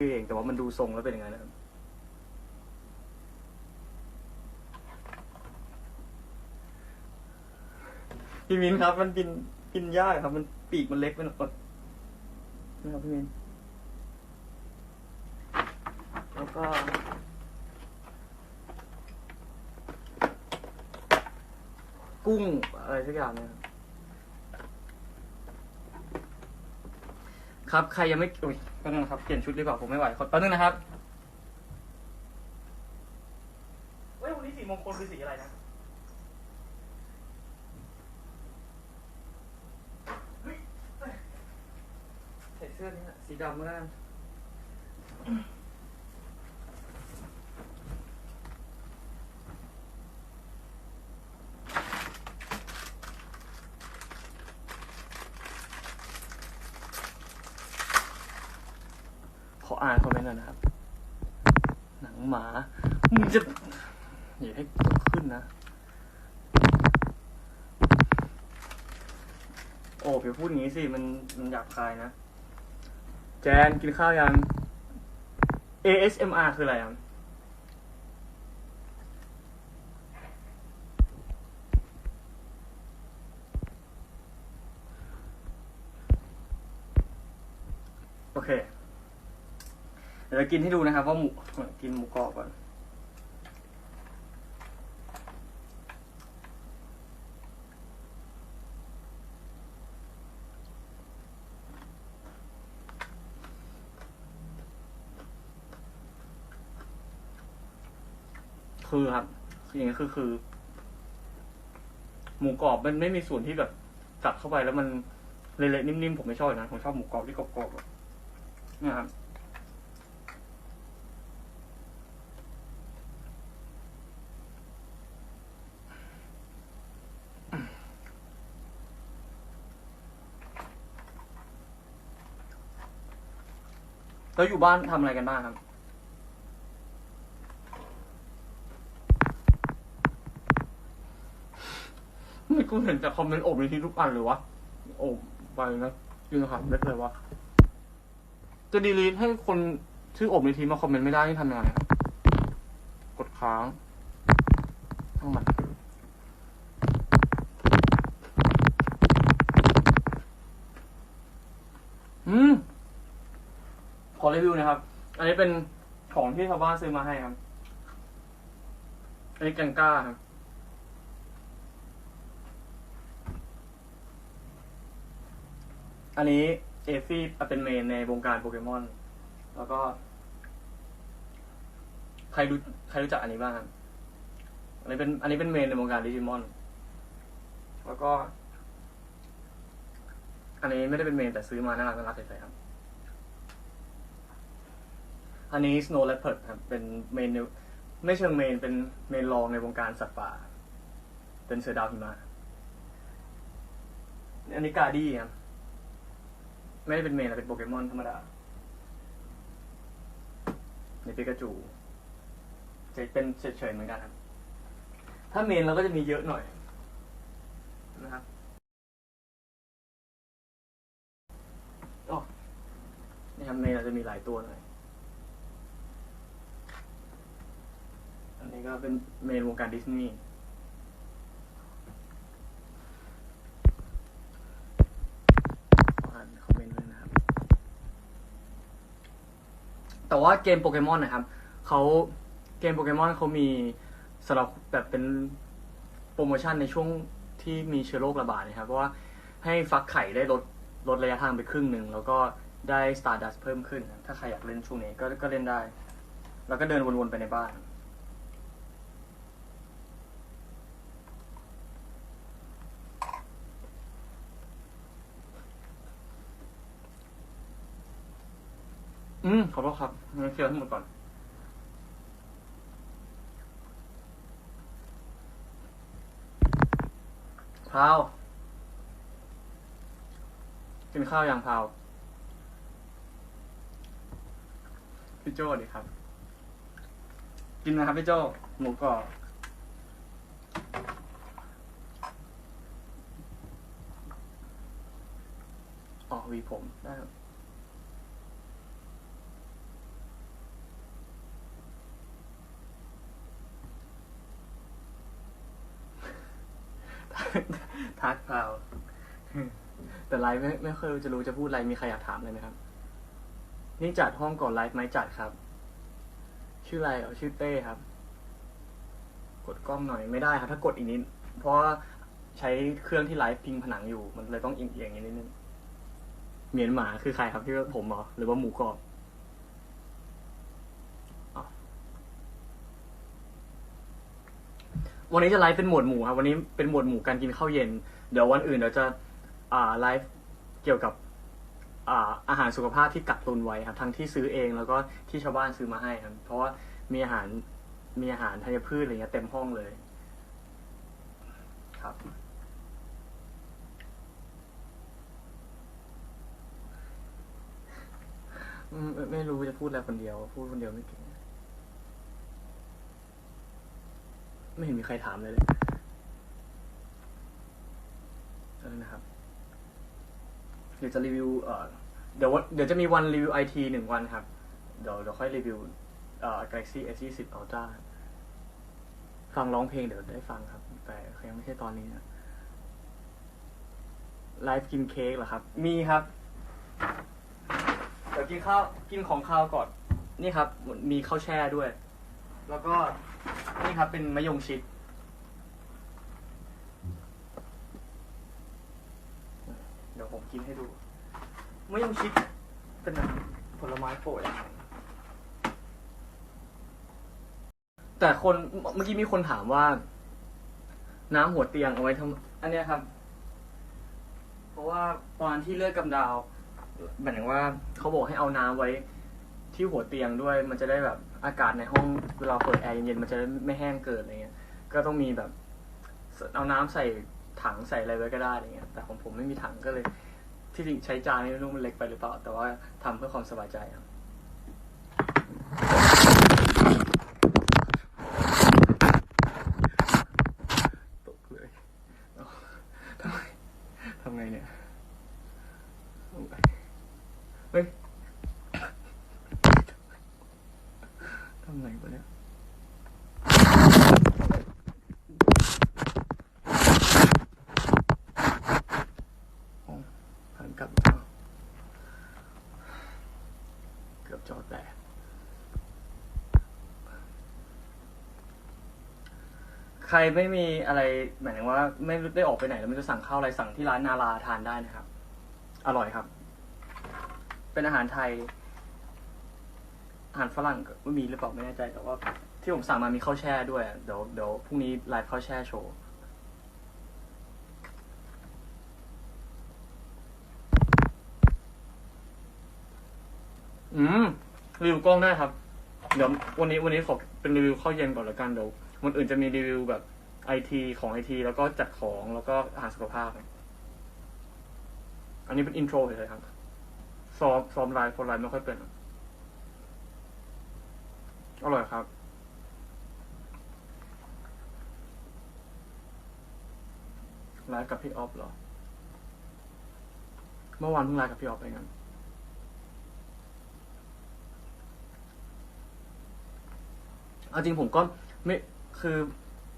คือเองแต่ว่ามันดูทรงแล้วเป็นย่างนั้นะครับพี่มินครับ มันกินกินยากครับ มันปีกมันเล็กไปหน่อยนะครับพี่มินแล้วก็ กุ้งอะไรสักอย่างเนี่ยครับ ใครยังไม่อุ้ย ป๊บนึงนะครับ เปลี่ยนชุดดีกว่าผมไม่ไหวขอแป๊บนึงนะครับเฮ้ยวันนี้สีมงคลคือสีอะไรนะเฮ้ยใส่เสื้อนี่นะสีดำก็ได้ขอ อ่านคอมเมนต์หน่อยนะครับ หนังหมา มึงจะอย่าให้กดขึ้นนะ โอ้เดี๋ยวพูดอย่างนี้สิ มันมันหยาบคายนะ แจนกินข้าวยัง ASMR คืออะไรอะโอเค เดี๋ยวจะกินให้ดูนะครับว่าหมูกินหมูกรอบก่อนคือครับอย่างนี้คือคือ หมูกรอบมันไม่มีส่วนที่แบบกัดเข้าไปแล้วมันเละๆนิ่มๆผมไม่ชอบนะผมชอบหมูกรอบที่กรอบๆนี่ยครับ แล้วอยู่บ้านทำอะไรกันบ้างครับ ไม่กูเห็นแต่คอมเมนต์โอบในที่ทุกอันเลยวะโอบไปนะยืนหันเล็กเลยวะจะดีลีทให้คนชื่อโอบในทีมมาคอมเมนต์ไม่ได้ที่ทำยังไงครับ กดค้างทั้งมัน อืม ข อรีวิวนะครับ อันนี้เป็นของที่ชาวบ้านซื้อมาให้ครับ อันนี้แกงก้าครับ อันนี้เอฟี่เป็นเมนในวงการโปเกมอน แล้วก็ ใครรู้ใครรู้จักอันนี้บ้างครับ อันนี้เป็น อันนี้เป็นเมนในวงการดิจิมอน แล้วก็ อันนี้ไม่ได้เป็นเมนแต่ซื้อมาน่ารักน่ารักใส่ๆครับ อันนี้ Snow Leopard ครับ เป็นเมนไม่เชิงเมน เป็นเมนรองในวงการสัตว์ป่า เป็นเสือดาวหิมะอันนี้กาดี้ครับ ไม่ได้เป็นเมนแต่เป็นโปเกมอนธรรมดา ในปิกาจู จะเป็นเฉยๆเหมือนกันครับ ถ้าเมนเราก็จะมีเยอะหน่อย นะครับอ๋อนี่ครับเมนเราจะมีหลายตัวหน่อย อันนี้ก็เป็นเมนวงการดิสนีย์ขออ่านคอมเมนต์ด้วยนะครับแต่ว่าเกมโปเกมอนนะครับเขาเกมโปเกมอนเขามีสำหรับแบบเป็นโปรโมชั่นในช่วงที่มีเชื้อโรคระบาดนะครับ เพราะว่าให้ฟักไข่ได้ลดลดระยะทางไปครึ่งหนึ่ง แล้วก็ได้ Stardust เพิ่มขึ้น ถ้าใครอยากเล่นช่วงนี้ก็ก็เล่นได้ แล้วก็เดินวนๆไปในบ้าน อืมขอโทษครับงั้นเคลียร์ทั้งหมดก่อน พาว กินข้าวอยังพาว พี่โจ้ดีครับ กินนะครับพี่โจ้ หมูกรอบออหวีผมได้ครับ ทักเปล่า แต่ไลฟ์ไม่ไม่เคยจะรู้จะพูดอะไรมีใครอยากถามเลยไหมครับ นี่จัดห้องก่อนไลฟ์ไหมจัดครับ ชื่ออะไรเหรอชื่อเต้ครับ กดกล้องหน่อยไม่ได้ครับ ถ้ากดอีกนิดเพราะใช้เครื่องที่ไลฟ์พิงผนังอยู่ มันเลยต้องอียงเอียงๆอย่างนี้นิดนึงเหมียนหมาคือใครครับที่ว่าผมเหรอหรือว่าหมูกรอบวันนี้จะไลฟ์เป็นหมวดหมู่ครับ วันนี้เป็นหมวดหมู่การกินข้าวเย็น เดี๋ยววันอื่นเดี๋ยวจะ อ่าไลฟ์เกี่ยวกับอ่าอาหารสุขภาพที่กักตุนไว้ครับทั้งที่ซื้อเองแล้วก็ที่ชาวบ้านซื้อมาให้ครับเพราะว่ามีอาหารมีอาหารธัญพืชอะไรเงี้ยเต็มห้องเลยครับ ไม่ไม่รู้จะพูดอะไรคนเดียว พูดคนเดียวไม่เก่งไม่เห็นมีใครถามเลยเลยนะครับ เดี๋ยวจะรีวิวเอ่อเดี๋ยววันเดี๋ยวจะมีวันรีวิวไอทีหนึ่งวันครับ เดี๋ยวเดี๋ยวค่อยรีวิวเอ่อ Galaxy S 2 0 Ultra ฟังร้องเพลงเดี๋ยวได้ฟังครับ แต่ยังไม่ใช่ตอนนี้นะไลฟ์กินเค้กเหรอครับ มีครับเดี๋ยวกินข้าวกินของข้าวก่อน นี่ครับ มีข้าวแช่ด้วย แล้วก็นี่ครับเป็นมะยงชิด เดี๋ยวผม กินให้ดูมะยงชิดเป็นผลไม้โปรดอย่างหนึ่งแต่คนเมื่อกี้มีคนถามว่า น้ำหัวเตียงเอาไว้ทำอันเนี้ยครับ เพราะว่าตอนที่เลือกกำดาวหมายถึงว่าเขาบอกให้เอาน้ำไว้ที่หัวเตียงด้วย มันจะได้แบบอากาศในห้องเวลาเปิดแอร์เย็นๆมันจะไม่แห้งเกินอะไรเงี้ย ก็ต้องมีแบบ เอาน้ำใส่ถังใส่อะไรไว้ก็ได้อะไรเงี้ย แต่ของผมไม่มีถังก็เลย ที่จริงใช้จานนี่ไม่รู้มันเล็กไปหรือเปล่า แต่ว่าทำเพื่อความสบายใจครับ ตกเลยเอาทำไมทำไงเนี่ยเอาไปเฮ้ยทำไงวะเนี่ย อ๋อหันกลับอ้าวเกือบจอแตกใครไม่มีอะไรหมายถึงว่า ไม่ได้ออกไปไหนแล้วไม่จะสั่งข้าวอะไรสั่งที่ร้านนาราทานได้นะครับ อร่อยครับ เป็นอาหารไทย อาหารฝรั่งก็ไม่มีหรือเปล่าไม่แน่ใจแต่ว่าที่ผมสั่งมามีข้าวแช่ด้วยเดี๋ยวเดี๋ยวพรุ่งนี้ไลฟ์ข้าวแช่โชว์ อืมรีวิวกล้องได้ครับ เดี๋ยววันนี้วันนี้ขอเป็นรีวิวข้าวเย็นก่อนล้วกันเดี๋ยววันอื่นจะมีรีวิวแบบไอทีของไอทีแล้วก็จัดของแล้วก็อาหารสุขภาพ อันนี้เป็นอินโทรเฉยๆครับซ้อมซ้อมไลฟ์คนไลฟ์ไม่ค่อยเป็นอะอร่อยครับ ไลฟ์กับพี่ออฟเหรอ เมื่อวานเพิ่งไลฟ์กับพี่ออฟไปงั้น เอาจริงผมก็ไม่คือ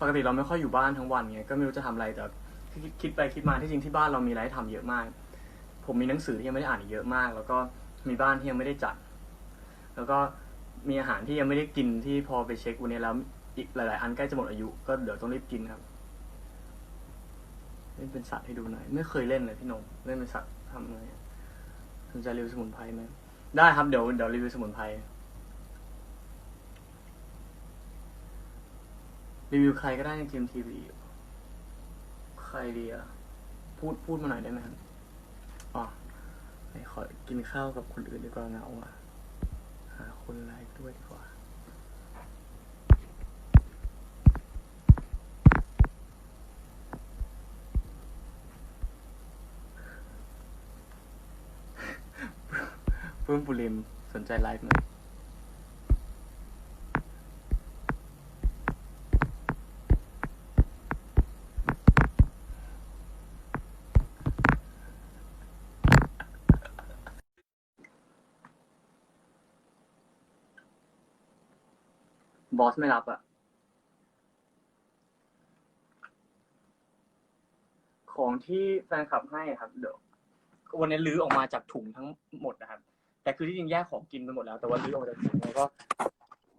ปกติเราไม่ค่อยอยู่บ้านทั้งวันไงก็ไม่รู้จะทำอะไรแต่คิดคิดไปคิดมาที่จริงที่บ้านเรามีอะไรให้ทำเยอะมาก ผมมีหนังสือที่ยังไม่ได้อ่านอีกเยอะมาก แล้วก็มีบ้านที่ยังไม่ได้จัด แล้วก็มีอาหารที่ยังไม่ได้กินที่พอไปเช็ควันนี้แล้วอีกหลาย ๆ อันใกล้จะหมดอายุก็เดี๋ยวต้องรีบกินครับเล่นเป็นสัตว์ให้ดูหน่อยไม่เคยเล่นเลยพี่นมเล่นเป็นสัตว์ทำอะไงสนใจรีวิวสมุนไพรไหมได้ครับเดี๋ยวเดี๋ยวรีวิวสมุนไพร รีวิวใครก็ได้ในทีมทีวีใครดีอะพูดพูดมาหน่อยได้ไหมครับอ๋อไหนขอกินข้าวกับคนอื่นดีกว่าเหงาอะหาคนไลฟ์ด้วยดีกว่าเพิ่มปุริมสนใจไลฟ์ไหม บอสไม่รับอะของที่แฟนคลับให้อะครับ เดี๋ยววันนี้ลื้อออกมาจากถุงทั้งหมดนะครับ แต่คือที่จริงแยกของกินไปหมดแล้ว แต่ว่าลื้อออกมาจากถุงแล้วก็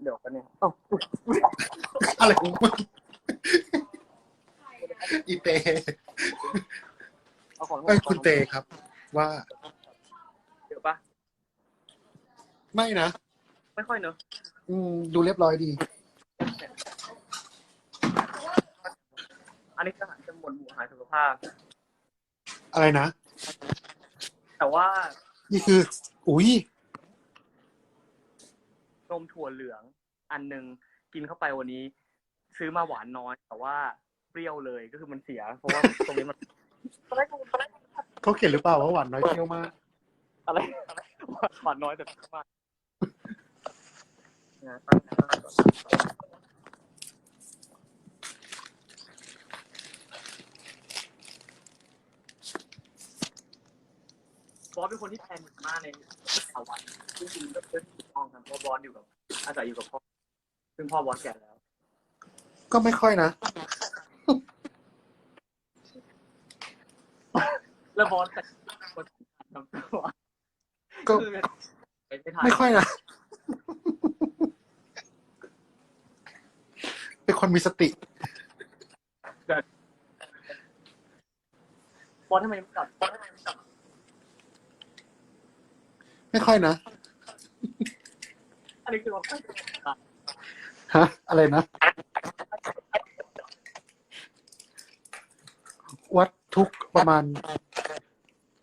เดี๋ยวกันเนี่ยเอ้าอะไรของมึงอีเตเอาของเอ้ยคุณเตครับ ว่าเดี๋ยวปะไม่นะ ไม่ค่อยเนอะ อืมดูเรียบร้อยดี อันนี้ก็อาหารจะหมวดหมู่อาหารสุขภาพ อะไรนะ แต่ว่านี่คือ อุ้ยนมถั่วเหลืองอันหนึ่งกินเข้าไปวันนี้ ซื้อมาหวานน้อย แต่ว่าเปรี้ยวเลยก็คือมันเสีย เพราะว่าตรงนี้มันเขาเขียนหรือเปล่าว่าหวานน้อยเที่ยวมากอะไรหวานน้อยแต่เปรี้ยวมากนะตั้งตั้งก่อน บอสเป็นคนที่แพนิคมากในสาวันจริงๆก็เป็นถูกต้องครับเพราะบอสอยู่กับอาศัยอยู่กับพ่อ ซึ่งพ่อบอสแก่แล้ว ก็ไม่ค่อยนะ แล้วบอสแต่คนทำตัวก็ คือไปไม่ถ่ายไม่ค่อยนะ เป็นคนมีสติ บอสทำไมไม่กลับบอสทำไมไม่กลับไม่ค่อยนะ อันนี้คือว่าฮะ อะไรนะ วัดทุกประมาณ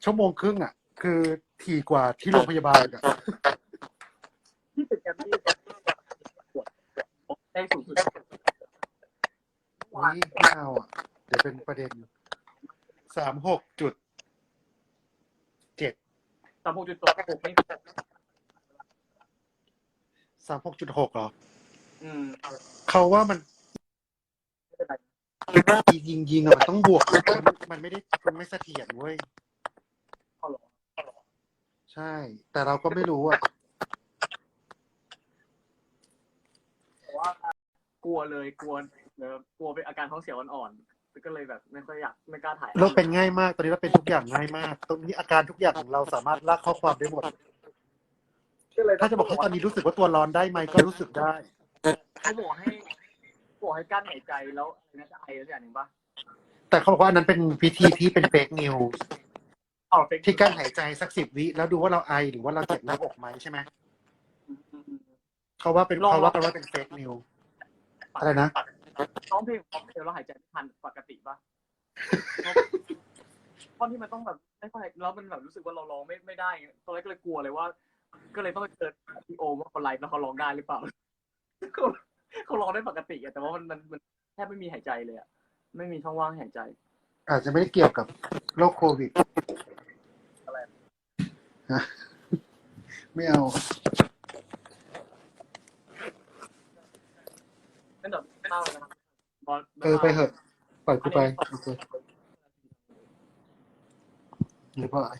ชั่วโมงครึ่งอะ คือถี่กว่าที่โรงพยาบาลอะ ที่ตึกแกรมมี่ปวดได้สูงสุดอุ้ ยไม่เอาอะ เดี๋ยวเป็นประเด็นสามหกจุดเจ็ดสามหกจุดหกไม่สามหกจุดหกหรอ อืมเขาว่ามันไม่เป็นไรยิงยิงๆอะมันต้องบวกมันมันไม่ได้มันไม่เสถียรเว้ย เอาหรอใช่ แต่เราก็ไม่รู้อะ แต่ว่ากลัวเลยกลัว เออกลัวเป็นอาการท้องเสียอ่อนๆก็เลยแบบไม่ค่อยอยากไม่กล้าถ่ายเราเป็นง่ายมากตอนนี้เราเป็นทุกอย่างง่ายมาก ตรงนี้อาการทุกอย่างของเราสามารถลากข้อความได้หมดก็เลยถ้าจะบอกให้ตอนนี้รู้สึกว่าตัวร้อนได้ไหมก็รู้สึกได้เขาบอกให้บอกให้กั้นหายใจแล้วอะไรน่าจะไอแล้วอย่างหนึ่งปะแต่เขาบอกว่าอันนั้นเป็นวิธีที่เป็นเฟกนิวเอาเป็นที่กั้นหายใจสักสิบวิแล้วดูว่าเราไอหรือว่าเราเจ็บหน้าอกไหมใช่ไหมเขาว่าเป็นเขาว่ากันว่าเป็นเฟกนิวอะไรนะ ร้องเพลงร้องเพลงแล้วหายใจไม่ทันปกติปะตอนที่มันต้องแบบไม่ค่อยแล้วมันแบบรู้สึกว่าเราร้องไม่ไม่ได้ตอนแรกก็เลยกลัวเลยว่า ก็เลยต้องไปเจอพี่โอมว่าเขาไลฟ์แล้วเขาร้องได้หรือเปล่าเขาเขาร้องได้ปกติอะแต่ว่ามันมันมันแทบไม่มีหายใจเลยอะไม่มีช่องว่างให้หายใจ อาจจะไม่ได้เกี่ยวกับโรคโควิดอะไรฮะไม่เอานั่นเดี๋ยว เานะครับบอสเออไปเหอะปล่อยกูไปโอเคเรือเปล่อ